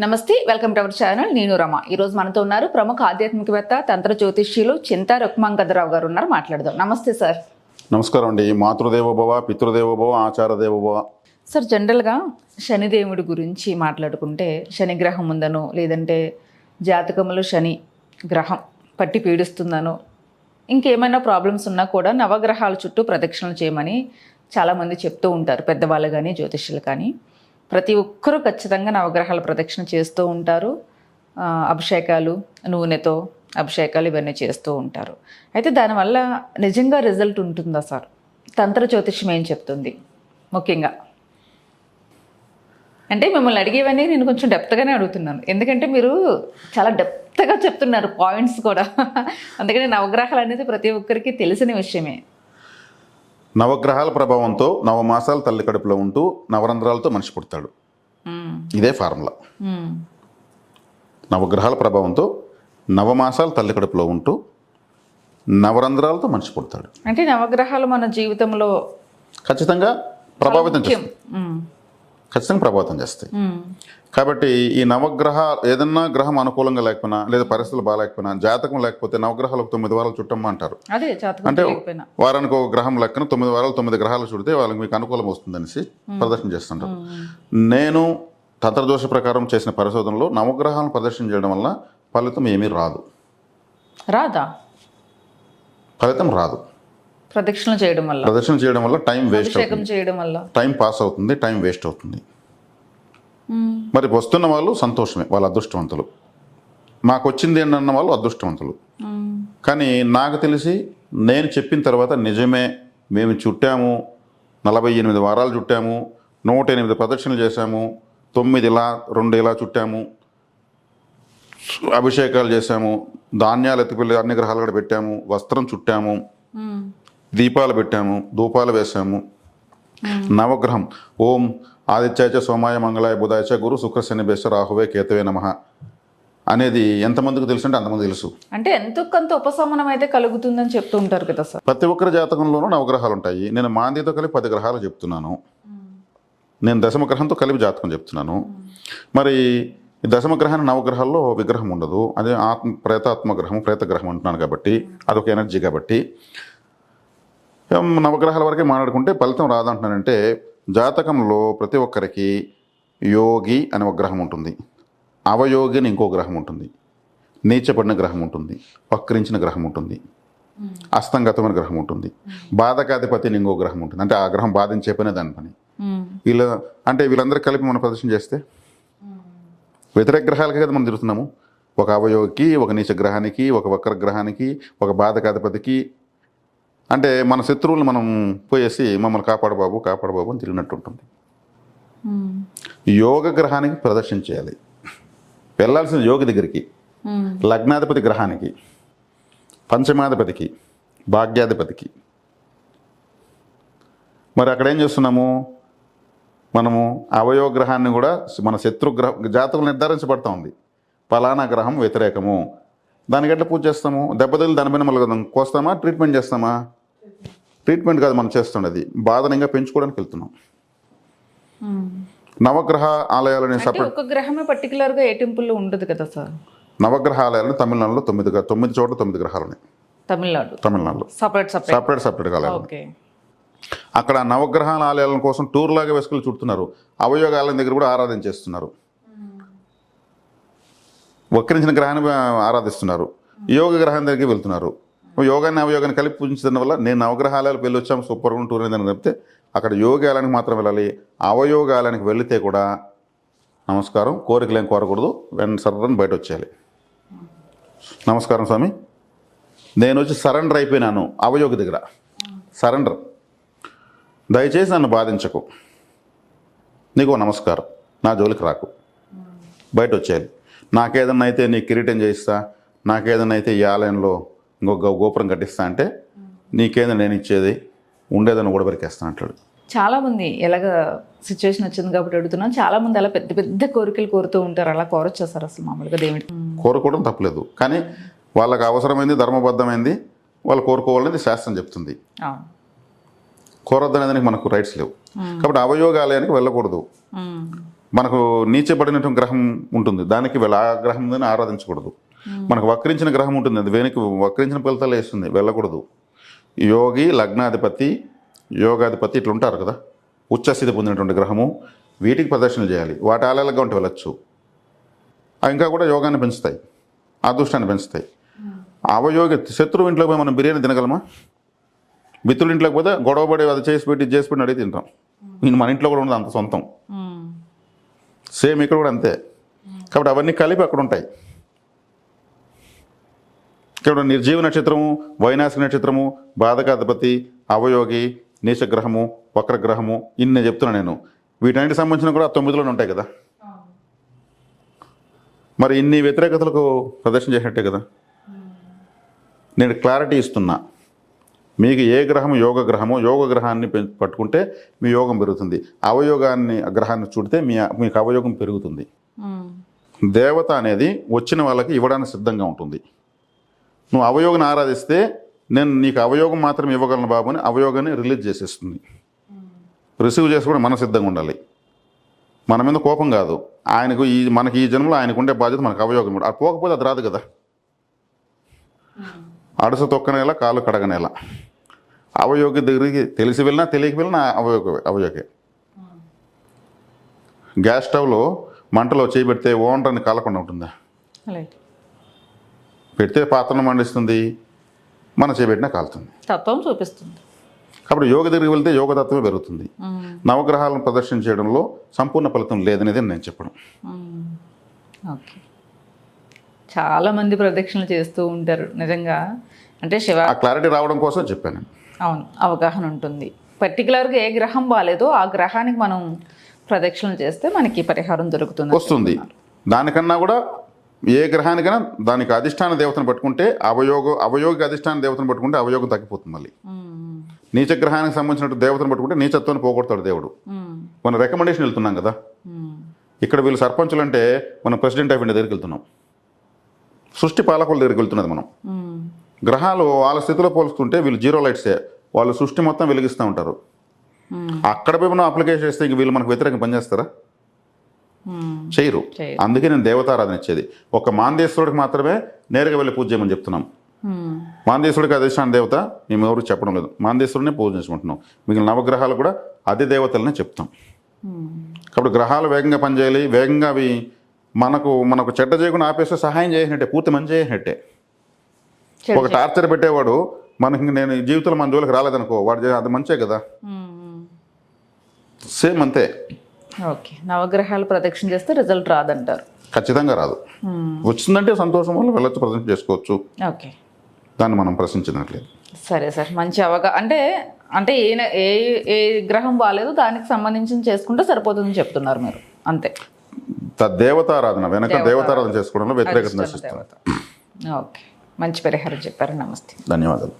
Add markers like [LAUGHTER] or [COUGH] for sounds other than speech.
నమస్తే welcome to our channel. నేను రమ. ఈ రోజు మనతో ఉన్నారు ప్రముఖ ఆధ్యాత్మికవేత్త తంత్ర జ్యోతిష్యులు చింతా రుక్మాంగదరావు గారు ఉన్నారు. మాట్లాడదాం. నమస్తే సార్. నమస్కారం అండి. మాతృదేవోభవ పితృదేవోభవ ఆచారదేవోభవ? సార్ జనరల్గా శనిదేవుడి గురించి మాట్లాడుకుంటే శని గ్రహం ఉందనో లేదంటే జాతకంలో శని గ్రహం పట్టి పీడిస్తుందనో ఇంకేమైనా ప్రాబ్లమ్స్ ఉన్నా కూడా నవగ్రహాల చుట్టూ ప్రదక్షిణలు చేయమని చాలామంది చెప్తూ ఉంటారు. పెద్దవాళ్ళు కానీ జ్యోతిష్యులు కానీ. ప్రతి ఒక్కరూ ఖచ్చితంగా నవగ్రహాల ప్రదక్షిణ చేస్తూ ఉంటారు. అభిషేకాలు నూనెతో అభిషేకాలు ఇవన్నీ చేస్తూ ఉంటారు. అయితే దానివల్ల నిజంగా రిజల్ట్ ఉంటుందా సార్? తంత్ర జ్యోతిష్యం ఏం చెప్తుంది? ముఖ్యంగా. అంటే మిమ్మల్ని అడిగేవన్నీ నేను కొంచెం డెప్త్గానే అడుగుతున్నాను. ఎందుకంటే మీరు చాలా డెప్త్గా చెప్తున్నారు పాయింట్స్ కూడా. [LAUGHS] అందుకని నవగ్రహాలు అనేది ప్రతి ఒక్కరికి తెలిసిన విషయమే. నవగ్రహాల ప్రభావంతో నవమాసాలు తల్లి కడుపులో ఉంటూ నవరంధ్రాలతో మనిషి పుడతాడు. ఇదే ఫార్ములా. నవగ్రహాల ప్రభావంతో నవమాసాలు తల్లి కడుపులో ఉంటూ నవరంధ్రాలతో మనిషి పుడతాడు అంటే నవగ్రహాలు మన జీవితంలో ఖచ్చితంగా ప్రభావితం మ్మ్. ఖచ్చితంగా ప్రభావితం చేస్తాయి. కాబట్టి ఈ నవగ్రహ ఏదన్నా గ్రహం అనుకూలంగా లేకపోయినా లేదా పరిస్థితులు బాగాలేకపోయినా జాతకం లేకపోతే నవగ్రహాలకు తొమ్మిది వారాలు చుట్టమ్మా అంటారు అంటే వారానికి ఒక గ్రహం లెక్కన తొమ్మిది వారాలు తొమ్మిది గ్రహాలు చుడితే వాళ్ళకి మీకు అనుకూలం వస్తుందనేసి ప్రదర్శన చేస్తుంటారు. నేను తంత్రదోష ప్రకారం చేసిన పరిశోధనలో నవగ్రహాలను ప్రదర్శన చేయడం వల్ల ఫలితం ఏమీ రాదు. రాదా? ఫలితం రాదు. ప్రదక్షిణ చేయడం వల్ల. ప్రదర్శన చేయడం వల్ల టైం వేస్ట్ అవుతుంది. చేయడం వల్ల. టైం పాస్ అవుతుంది టైం వేస్ట్ అవుతుంది. మరి వస్తున్న వాళ్ళు సంతోషమే వాళ్ళు అదృష్టవంతులు. మాకు వచ్చింది అని అన్న వాళ్ళు అదృష్టవంతులు. కానీ నాకు తెలిసి నేను చెప్పిన తర్వాత నిజమే మేము చుట్టాము నలభై ఎనిమిది వారాలు చుట్టాము నూట ఎనిమిది ప్రదక్షిణలు చేశాము తొమ్మిది ఇలా రెండు ఇలా చుట్టాము అభిషేకాలు చేశాము ధాన్యాలు ఎత్తుకెళ్ళి అన్ని గ్రహాలు కూడా పెట్టాము వస్త్రం చుట్టాము. దీపాలు పెట్టాము ధూపాలు వేశాము. నవగ్రహం. ఓం ఆదిత్యాచ సోమాయ మంగళాయ బుధాయచ గురు శుక్ర శని బేస రాహువే కేతవే నమ అనేది ఎంతమందికి తెలుసు అంటే అంతమంది తెలుసు. అంటే ఎంతో కొంత ఉపశమనం అయితే కలుగుతుందని చెప్తూ ఉంటారు కదా సార్. ప్రతి ఒక్కరి జాతకంలోనూ నవగ్రహాలు ఉంటాయి. నేను మాందితో కలిపి పది గ్రహాలు చెప్తున్నాను. నేను దశమ గ్రహంతో కలిపి జాతకం చెప్తున్నాను. మరి దశమ గ్రహాన్ని నవగ్రహాల్లో విగ్రహం ఉండదు. అదే ఆత్మ ప్రేతాత్మ గ్రహం ప్రేత గ్రహం అంటున్నాను కాబట్టి అదొక ఎనర్జీ కాబట్టి. నవగ్రహాల వరకే మాట్లాడుకుంటే ఫలితం రాదంటున్నానంటే జాతకంలో ప్రతి ఒక్కరికి యోగి అనే ఒక గ్రహం ఉంటుంది. అవయోగి అని ఇంకో గ్రహం ఉంటుంది. నీచపడిన గ్రహం ఉంటుంది. వక్రించిన గ్రహం ఉంటుంది. అస్తంగతమైన గ్రహం ఉంటుంది. బాధకాధిపతి అని ఇంకో గ్రహం ఉంటుంది. అంటే ఆ గ్రహం బాధించే పనే దాని పని. వీళ్ళ అంటే వీళ్ళందరూ కలిపి మనం ప్రదర్శన చేస్తే వ్యతిరేక గ్రహాలకే కదా మనం తిరుగుతున్నాము. ఒక అవయోగికి ఒక నీచ గ్రహానికి ఒక వక్ర గ్రహానికి ఒక బాధకాధిపతికి అంటే మన శత్రువులు మనం పోయేసి మమ్మల్ని కాపాడు బాబు కాపాడు బాబు అని తిరిగినట్టు ఉంటుంది. మ్మ్. యోగ గ్రహానికి ప్రదర్శన చేయాలి. వెళ్ళాల్సిన యోగి దగ్గరికి మ్మ్. లగ్నాధిపతి గ్రహానికి పంచమాధిపతికి భాగ్యాధిపతికి. మరి అక్కడ ఏం చేస్తున్నాము? మనము అవయవ గ్రహాన్ని కూడా మన శత్రు గ్రహ జాతకులు నిర్ధారించబడతా ఉంది ఫలానా గ్రహం వ్యతిరేకము. దానికి ఎట్లా పూజ చేస్తాము? దెబ్బతలు దాని మీద మళ్ళీ కోస్తామా? ట్రీట్మెంట్ చేస్తామా? ట్రీట్మెంట్ కాదు మనం చేస్తున్నది బాధను ఇంకా పెంచుకోవడానికి వెళ్తున్నాం. నవగ్రహ ఆలయాలని సపరేట్ ఒక గ్రహమే పర్టికులర్గా ఏ టెంపుల్ ఉండదు కదా సార్? నవగ్రహ ఆలయాలు తమిళనాడులో తొమ్మిది తొమ్మిది చోట్ల తొమ్మిది గ్రహాలు ఉన్నాయి తమిళనాడు. తమిళనాడులో. Separate separate. సపరేట్ సపరేట్ ఆలయాలు. అక్కడ నవగ్రహాల ఆలయాల కోసం టూర్ లాగా వేసుకుని చుడుతున్నారు. అవయోగ ఆలయం దగ్గర కూడా ఆరాధన చేస్తున్నారు. వక్రించిన గ్రహాన్ని ఆరాధిస్తున్నారు. యోగ గ్రహం దగ్గరికి వెళ్తున్నారు. యోగాన్ని అవయోగాన్ని కలిపి పూజించడం వల్ల నేను నవగ్రహాలయాలకు వెళ్ళి వచ్చాము సూపర్ టూర్ అని చెప్తే అక్కడ యోగాలయానికి మాత్రం వెళ్ళాలి. అవయోగాలయానికి వెళితే కూడా నమస్కారం కోరికలు ఏం కోరకూడదు. వెంట సర్రని బయట వచ్చేయాలి. నమస్కారం స్వామి. నేను వచ్చి సరెండర్ అయిపోయినాను అవయోగ దగ్గర. సరెండర్. దయచేసి నన్ను బాధించకు. నీకు నమస్కారం. నా జోలికి రాకు. బయట వచ్చేయాలి. నాకేదన్నా అయితే నీ కిరీటం చేయిస్తా నాకేదన్నా అయితే ఈ ఆలయంలో ఇంకొక గోపురం కట్టిస్తా అంటే నీకేదైనా నేను ఇచ్చేది ఉండేదని కూడా బరికేస్తా అంటాడు. చాలా మంది ఎలాగ సిచ్యువేషన్ వచ్చింది కాబట్టి అడుగుతున్నాను చాలా మంది అలా పెద్ద పెద్ద కోరికలు కోరుతూ ఉంటారు. అలా కోరొచ్చా సార్ అసలు మామూలుగా దేవుడి కోరుకోవడం తప్పలేదు. కానీ వాళ్ళకి అవసరమైంది ధర్మబద్ధమైంది వాళ్ళు కోరుకోవాలనేది శాస్త్రం చెప్తుంది. అవును. కోరొద్దనేదానికి మనకు రైట్స్ లేవు. కాబట్టి అవయోగాలయానికి వెళ్ళకూడదు. మనకు నీచబడినటువంటి గ్రహం ఉంటుంది. దానికి వెళ్ళ ఆ గ్రహం ఆరాధించకూడదు. మనకు వక్రించిన గ్రహం ఉంటుంది. అది వెనక్కి వక్రించిన ఫలితాలు వేస్తుంది. వెళ్ళకూడదు. యోగి లగ్నాధిపతి యోగాధిపతి ఇట్లా ఉంటారు కదా. ఉచ్చస్థితి పొందినటువంటి గ్రహము. వీటికి ప్రదర్శనలు చేయాలి. వాటి ఆలయాలుగా ఉంటే వెళ్ళచ్చు. ఇంకా కూడా యోగాన్ని పెంచుతాయి. అదృష్టాన్ని పెంచుతాయి. అవయోగి శత్రువు ఇంట్లో పోయి మనం బిర్యానీ తినగలమా? మిత్రుల ఇంట్లోకి పోతే గొడవపడి అది చేసి పెట్టి చేసి పెట్టి అడిగి తింటాం. నేను మన ఇంట్లో కూడా ఉండదు అంత సొంతం. సేమ్ ఇక్కడ కూడా అంతే. కాబట్టి అవన్నీ కలిపి అక్కడ ఉంటాయి. ఇక్కడ నిర్జీవ నక్షత్రము వైనాశిక నక్షత్రము బాధకాధిపతి అవయోగి నీచగ్రహము వక్రగ్రహము ఇన్ని నేను చెప్తున్నా నేను. వీటన్నిటి సంబంధించిన కూడా తొమ్మిదిలోనే ఉంటాయి కదా. మరి ఇన్ని వ్యతిరేకతలకు ప్రదర్శన చేసినట్టే కదా. నేను క్లారిటీ ఇస్తున్నా. మీకు ఏ గ్రహం యోగ గ్రహమో యోగ గ్రహాన్ని పట్టుకుంటే మీ యోగం పెరుగుతుంది. అవయోగాన్ని గ్రహాన్ని చూడితే మీ మీకు అవయోగం పెరుగుతుంది. దేవత అనేది వచ్చిన వాళ్ళకి ఇవ్వడానికి సిద్ధంగా ఉంటుంది. నువ్వు అవయోగాన్ని ఆరాధిస్తే నేను నీకు అవయోగం మాత్రం ఇవ్వగలను బాబు అని అవయోగాన్ని రిలీజ్ చేసేస్తుంది. రిసీవ్ చేసుకోవడం మన సిద్ధంగా ఉండాలి. మన మీద కోపం కాదు. ఆయనకు ఈ మనకి ఈ జన్మలో ఆయనకు ఉండే బాధ్యత మనకు అవయోగం కూడా. అది పోకపోతే అది రాదు కదా. అడుస తొక్కనేలా కాలు కడగనేలా అవయోగి దగ్గరికి తెలిసి వెళ్ళినా తెలియక వెళ్ళినా అవయోగ అవయోగే. గ్యాస్ స్టవ్లో మంటలో చేయబెడితే ఓండ్రని కాలకుండా ఉంటుందా? పెడితే పాత్రను మండిస్తుంది మన చేపెట్టినా కాలుతుంది. తత్వం చూపిస్తుంది. కాబట్టి యోగ దగ్గరికి వెళ్తే యోగతత్వమే పెరుగుతుంది. నవగ్రహాలను ప్రదర్శన చేయడంలో సంపూర్ణ ఫలితం లేదనేది నేను చెప్పడం మ్మ్. ఓకే. చాలా మంది ప్రదక్షిణలు చేస్తూ ఉంటారు నిజంగా. అంటే శివ ఆ క్లారిటీ రావడం కోసం చెప్పాను. అవును అవగాహన ఉంటుంది. పర్టికులర్గా ఏ గ్రహం బాగాలేదో ఆ గ్రహానికి మనం ప్రదక్షిణలు చేస్తే మనకి పరిహారం దొరుకుతుంది. వస్తుంది. దానికన్నా కూడా ఏ గ్రహానికైనా దానికి అధిష్టాన దేవతను పట్టుకుంటే అవయోగ అవయోగి అధిష్టాన దేవతను పట్టుకుంటే అవయోగం తగ్గిపోతుంది మళ్ళీ. నీచ గ్రహానికి సంబంధించిన దేవతను పట్టుకుంటే నీచత్వాన్ని పోగొడతాడు దేవుడు. మన రికమెండేషన్ వెళ్తున్నాం కదా. ఇక్కడ వీళ్ళు సర్పంచులు అంటే మనం ప్రెసిడెంట్ ఆఫ్ ఇండియా దగ్గరికి వెళ్తున్నాం సృష్టి పాలకుల దగ్గరికి వెళ్తున్నది మనం. గ్రహాలు వాళ్ళ స్థితిలో పోల్చుకుంటే వీళ్ళు జీరో లైట్సే వాళ్ళు సృష్టి మొత్తం వెలిగిస్తూ ఉంటారు. అక్కడ పోయి మనం అప్లికేషన్ చేస్తే ఇంక వీళ్ళు మనకు వ్యతిరేకంగా పనిచేస్తారా. చేయరు. అందుకే నేను దేవతారాధన ఇచ్చేది. ఒక మాందేశ్వరుడికి మాత్రమే నేరుగా వెళ్ళి పూజ చేయమని చెప్తున్నాం. మాందేశ్వరుడికి అధిష్టాన దేవత మేము ఎవరికి చెప్పడం లేదు. మాందేశ్వరుడిని పూజ చేసుకుంటున్నాం. మిగిలిన నవగ్రహాలు కూడా అదే దేవతలనే చెప్తాం. కాబట్టి గ్రహాలు వేగంగా పనిచేయాలి. వేగంగా అవి మనకు మనకు చెడ్డ చేయకుండా ఆపేస్తే సహాయం చేసినట్టే పూర్తి మంచి చేసినట్టే ఒక టార్చర్ పెట్టేవాడు మనకి నేను జీవితంలో మన జోలికి రాలేదనుకో వాడు అది మంచే కదా. సేమ్ అంతే. ఓకే. నవగ్రహాలు ప్రదక్షిణ చేస్తే రిజల్ట్ రాదంటారు. ఖచ్చితంగా రాదు. మ్మ్. వచ్చిందంటే సంతోషం వల్ల వెళ్ళొచ్చు ప్రదర్శన చేసుకోవచ్చు. ఓకే. దాన్ని మనం ప్రశ్నించినట్లేదు సరే సార్ మంచి అవగా అంటే అంటే ఏ ఏ ఏ గ్రహం బాగాలేదో దానికి సంబంధించి చేసుకుంటే సరిపోతుందని చెప్తున్నారు మీరు. అంతే. దేవతారాధన వెనక దేవతారాధన. చేసుకోవడంలో వ్యతిరేకత నశిస్తుంది. ఓకే. మంచి పరిహారం చెప్పారు. నమస్తే. ధన్యవాదాలు.